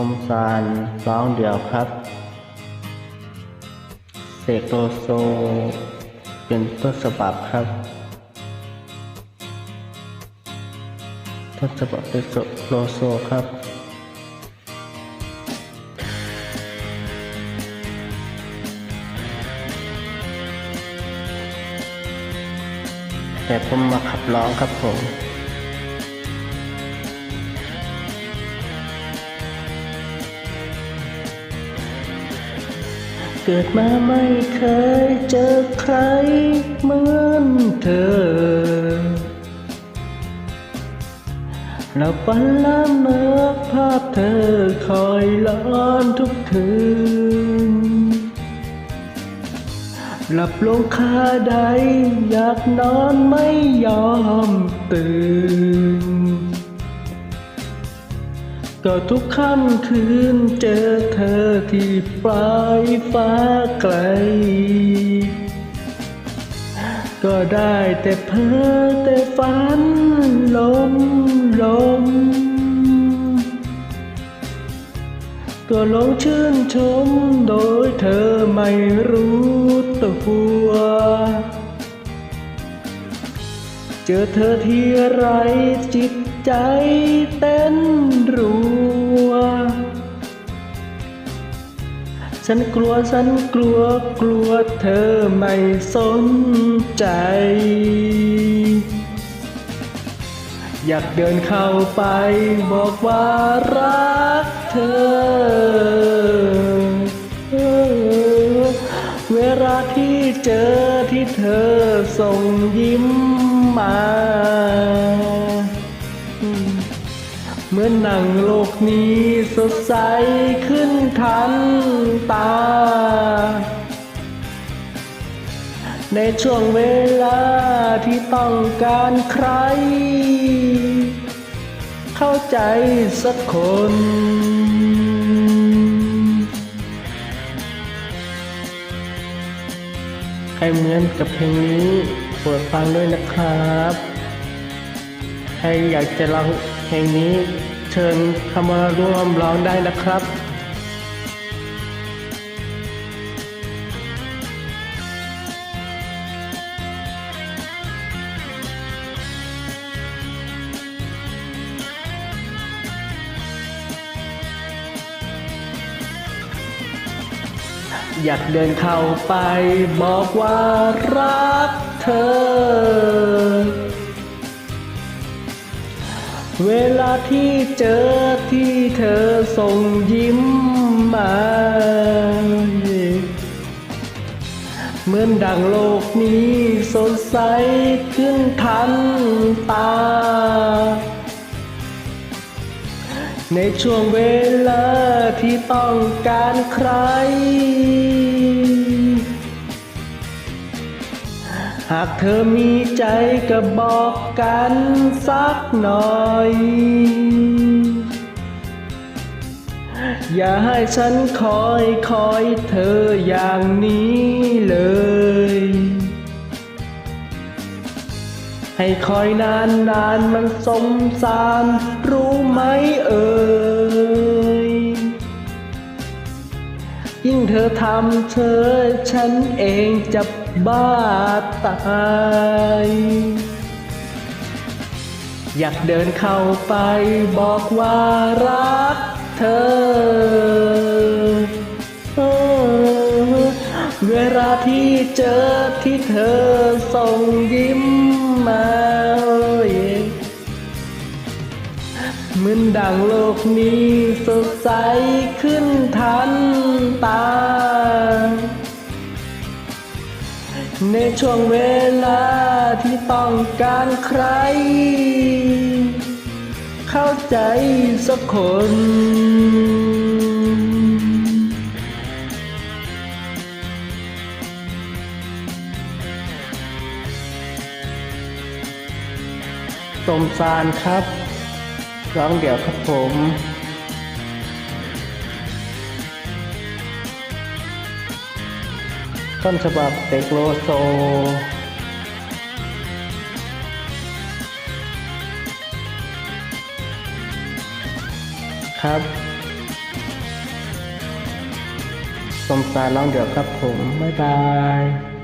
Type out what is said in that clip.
สมสารร้องเดี่ยวครับ เสกโลโซ เป็นต้นฉบับครับต้นฉบับเป็นโลโซครับแต่ผมมาขับร้องครับผม เกิดมาไม่เคยเจอใครเหมือนเธอแล้วฝันละเมอภาพเธอคอยล้อนทุกคืน หลับลงคาใดอยากนอนไม่ยอมตื่น ก็ทุกค่ำคืนเจอเธอที่ปลายฟ้าไกล ก็ได้แต่เพ้อแต่ฝันลมลมก็ลงชื่นชมโดยเธอไม่รู้ตัวเจอเธอที่ไรจิตใจเต้นรัว ฉันกลัวฉันกลัวกลัวเธอไม่สนใจ อยากเดินเข้าไปบอกว่ารักเธอ เวลาที่เจอที่เธอส่งยิ้มมา เมื่อนหนังโลกนี้สดใสขึ้นทันตา ในช่วงเวลาที่ต้องการใคร เข้าใจสักคนใครเหมือนกับเพลงนี้โปรดฟังด้วยนะครับ ใครอยากจะร้อง เพลงนี้เชิญเข้ามาร่วมร้องได้นะครับอยากเดินเข้าไปบอกว่ารักเธอ เวลาที่เจอที่เธอส่งยิ้มมา เหมือนดังโลกนี้สดใสขึ้นทันตา ในช่วงเวลาที่ต้องการใคร หากเธอมีใจก็บอกกันสักหน่อย อย่าให้ฉันคอยคอยเธออย่างนี้เลย ให้คอยนานนานมันสมสารรู้ไหมเอ่ย ยิ่งเธอทำเธอฉันเองจะ บ้าตาย อยากเดินเข้าไปบอกว่ารักเธอเวลาที่เจอที่เธอส่งยิ้มมาเหมือนดังโลกนี้สดใสขึ้นทันตา ในช่วงเวลาที่ต้องการใคร เข้าใจสักคน สมสารครับร้องเดี่ยวครับผม ต้นฉบับเต็กโลโซ ครับสมสารร้องเดือยครับผม บ๊ายบาย